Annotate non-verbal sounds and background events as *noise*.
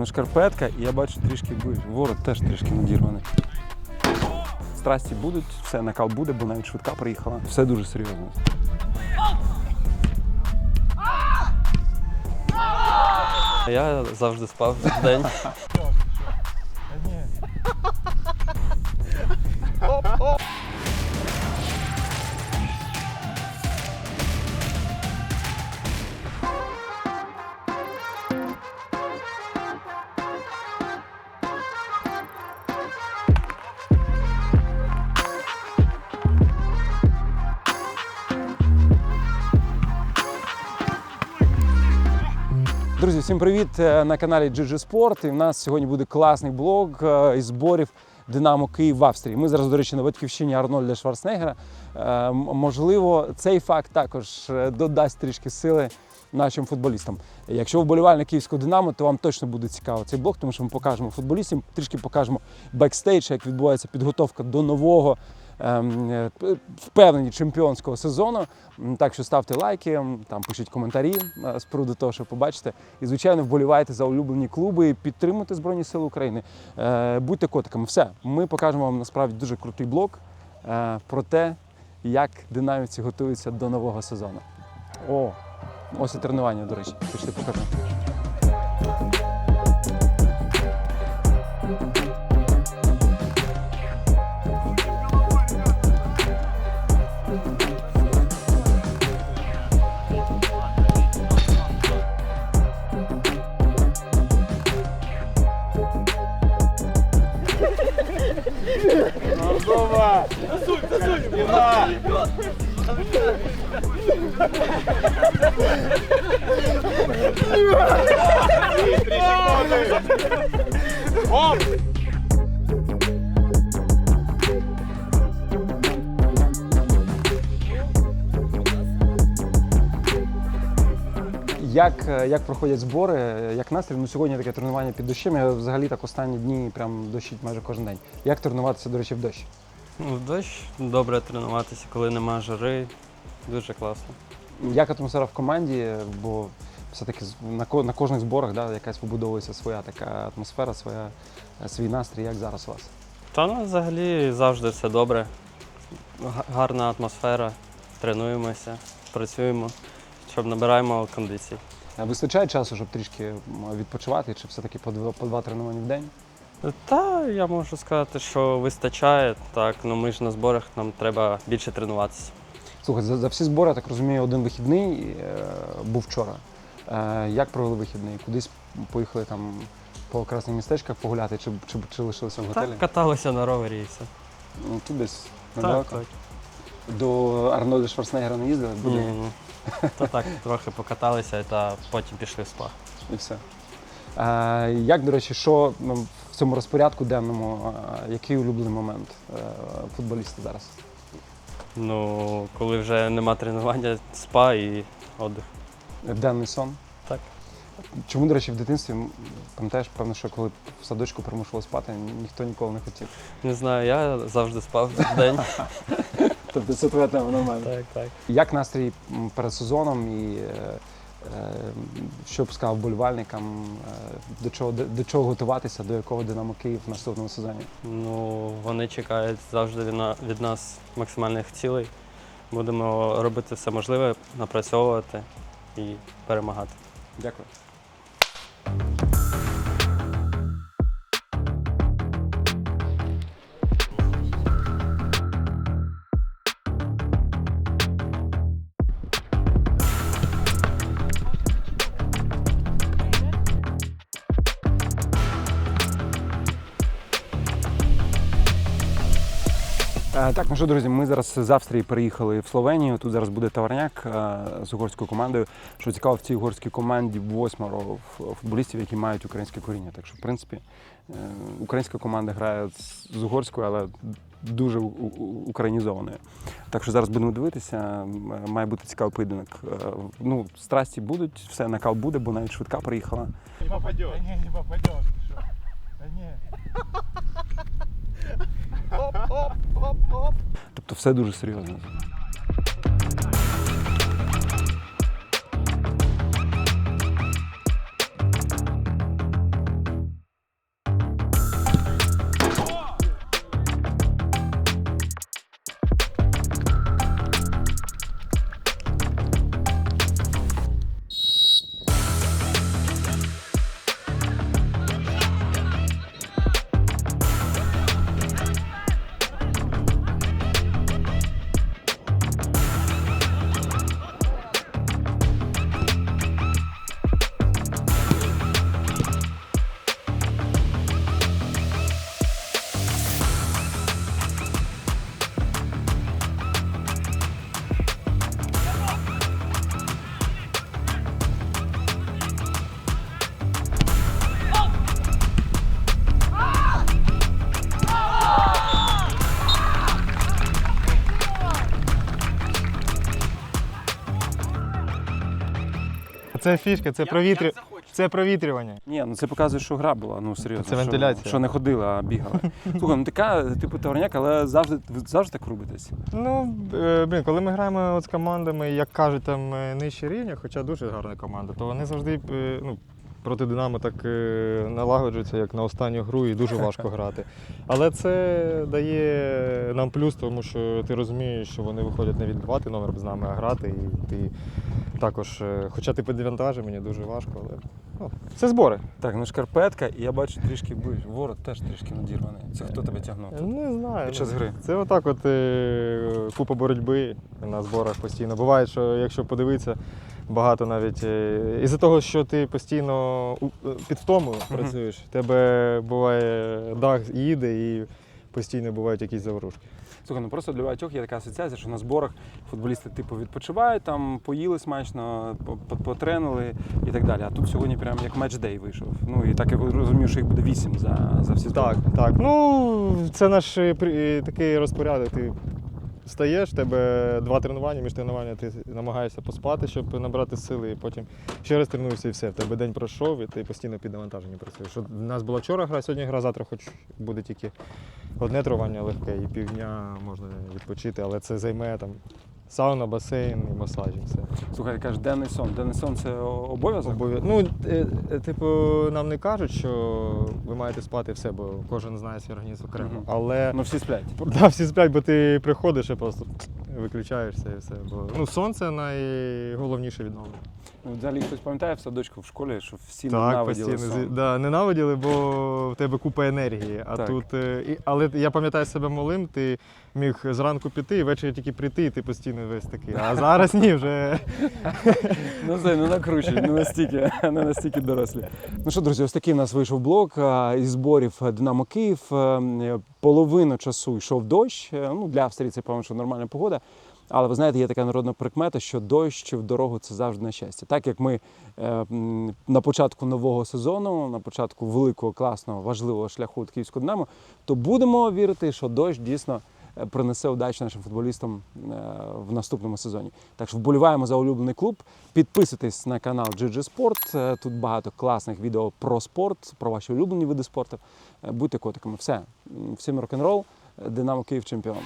Ну, Шкарпетка, і я бачу трішки. Ворот теж трішки надірваний. Страсті будуть, все накал буде, бо навіть швидка приїхала. Все дуже серйозно. Я завжди спав в день. Друзі, всім привіт Е, на каналі GG Sport. І в нас сьогодні буде класний блог е, із зборів Динамо Київ в Австрії. Ми зараз, до речі, на батьківщині Арнольда Шварценеггера. Е, Можливо, цей факт також додасть трішки сили нашим футболістам. Якщо ви вболівальник київського Динамо, то вам точно буде цікаво цей блог, тому що ми покажемо футболістам, трішки покажемо бекстейдж, як відбувається підготовка до нового. Ем, е, Впевнені чемпіонського сезону. Так що ставте лайки, там пишіть коментарі е, з приводу того, що побачите. І, звичайно, вболівайте за улюблені клуби і підтримуйте Збройні Сили України. Е, Будьте котиками. Все, ми покажемо вам насправді дуже крутий блог е, про те, як динамівці готуються до нового сезону. О, ось і тренування, до речі. Пішли покажемо. Як, е, як проходять збори, е, як настрій? Ну сьогодні таке тренування під дощем. Я взагалі так останні дні прям дощить майже кожен день. Як тренуватися, до речі, в дощ? Ну, в дощ добре тренуватися, коли нема жари. Дуже класно. Як атмосфера в команді? Бо все-таки на, на кожних зборах да, якась побудовується своя така атмосфера, своя, свій настрій. Як зараз у вас? Та ну, взагалі завжди все добре. Гарна атмосфера, тренуємося, працюємо, щоб набираємо кондиції. Е, Вистачає часу, щоб трішки відпочивати, чи все-таки по два, по два тренування в день? Та я можу сказати, що вистачає. Так, ну ми ж на зборах нам треба більше тренуватися. Слухай, за, за всі збори, я так розумію, один вихідний е, був вчора. Е, як провели вихідний? Кудись поїхали там по окресних містечках погуляти, чи, чи, чи лишилися в готелі? Так, каталися на ровері і все. Ну, тут десь Так, недалеко. так. До Арнольда Шварценеггера не їздили? Ні, ні. То так, трохи покаталися та потім пішли в спа. І все. Е, як, до речі, що ну, цьому розпорядку денному, е, який улюблений момент е, футболіста зараз? Ну, коли вже нема тренування, спа і отдих. Денний сон? Так. Чому, до речі, в дитинстві, пам'ятаєш, певно, що коли в садочку примушували спати, ніхто ніколи не хотів. Не знаю, я завжди спав в день. *laughs* Тобто це твоя тема нормально. так, так. Як настрій перед сезоном і е, що б сказав болівальникам, е, до чого, до чого готуватися, до якого Динамо Київ в наступному сезоні? Ну, вони чекають завжди від від нас максимальних цілей. Будемо робити все можливе, напрацьовувати і перемагати. Дякую. Так, ну що, друзі, ми зараз з Австрії переїхали в Словенію. Тут зараз буде товарняк е, з угорською командою. Що цікаво, в цій угорській команді восьмеро футболістів, які мають українське коріння. Так що, в принципі, е, українська команда грає з угорською, але дуже українізованою. Так що зараз будемо дивитися. Має бути цікавий поєдинок. Е, Ну, страсті будуть, все накал буде, бо навіть швидка приїхала. Не попадет. Да не, не попадет. Что? Да не. Оп, оп, оп, оп. Тобто все дуже серйозно. Це фішка, це, провітрю... це провітрювання. Ні, ну це показує, що гра була, ну серйозно. Це вентиляція. Що, не ходила, а бігала. *laughs* Слухай, ну така, типу товарняк, але завжди, ви завжди так рубитесь. Ну, е, блін, коли ми граємо от з командами, як кажуть, там е, нижче рівня, хоча дуже гарна команда, то вони завжди е, ну, проти Динамо так е, налагоджуються, як на останню гру, і дуже важко *laughs* грати. Але це дає нам плюс, тому що ти розумієш, що вони виходять не відбивати номер з нами, а грати. І ти також, е, хоча ти під вантажем, мені дуже важко, але ну, це збори. Так, ну шкарпетка, і я бачу трішки. Ворот теж трішки надірваний. Це хто тебе тягнув? Не знаю. Під час гри. Це отак от е, купа боротьби на зборах постійно. Буває, що якщо подивитися, багато навіть е, із-за того, що ти постійно під втомою Мгм. працюєш, тебе буває дах їде і постійно бувають якісь заворушки. Слухай, ну просто для багатьох є така асоціація, що на зборах футболісти типу відпочивають, там поїли смачно, по- по- потренили і так далі. А тут сьогодні прям як матч-дей вийшов. Ну і так я розумію, що їх буде вісім за, за всі збори. Так, так. Ну, це наш е, е, такий розпорядок. Ти встаєш, в тебе два тренування, між тренуванням ти намагаєшся поспати, щоб набрати сили, і потім ще раз тренуєшся і все. В тебе день пройшов, і ти постійно під навантаженням працюєш. От У нас була вчора гра, сьогодні гра, завтра хоч буде тільки одне тренування легке, і півдня можна відпочити, але це займе там сауна, басейн і масажі. Все. Слухай, ти кажеш, денний сон. Денний сон це обов'язок? Обов'я- Ну, е, е, типу, нам не кажуть, що ви маєте спати все, бо кожен знає свій організм окремо. Мгм. Але Ну всі сплять. *laughs* Да, всі сплять, бо ти приходиш і просто виключаєшся і все. Бо, ну, сон це найголовніше відновлення. Ну, Взагалі хтось пам'ятає в садочку в школі, що всі так, ненавиділи постійно. сон. зі- Да, ненавиділи, бо в тебе купа енергії. А Так. тут, е, і, але я пам'ятаю себе малим, ти міг зранку піти і ввечері тільки прийти, і ти постійно весь такий. А зараз ні, вже *laughs* Ну це не накручують, не настільки, *laughs* не настільки дорослі. Ну що, друзі, ось такий в нас вийшов блок із зборів Динамо Київ. Е, Половину часу йшов дощ. Е, Ну, для Австрії це, певно, що нормальна погода. Але ви знаєте, є така народна прикмета, що дощ в дорогу це завжди на щастя. Так як ми е, на початку нового сезону, на початку великого, класного, важливого шляху від Київського Динамо, то будемо вірити, що дощ дійсно е, принесе удачу нашим футболістам е, в наступному сезоні. Так що вболіваємо за улюблений клуб. Підписуйтесь на канал GG Sport. Е, Тут багато класних відео про спорт, про ваші улюблені види спорту. Е, Будьте котиками. Все. Всім рок-н-рол. Динамо Київ чемпіон.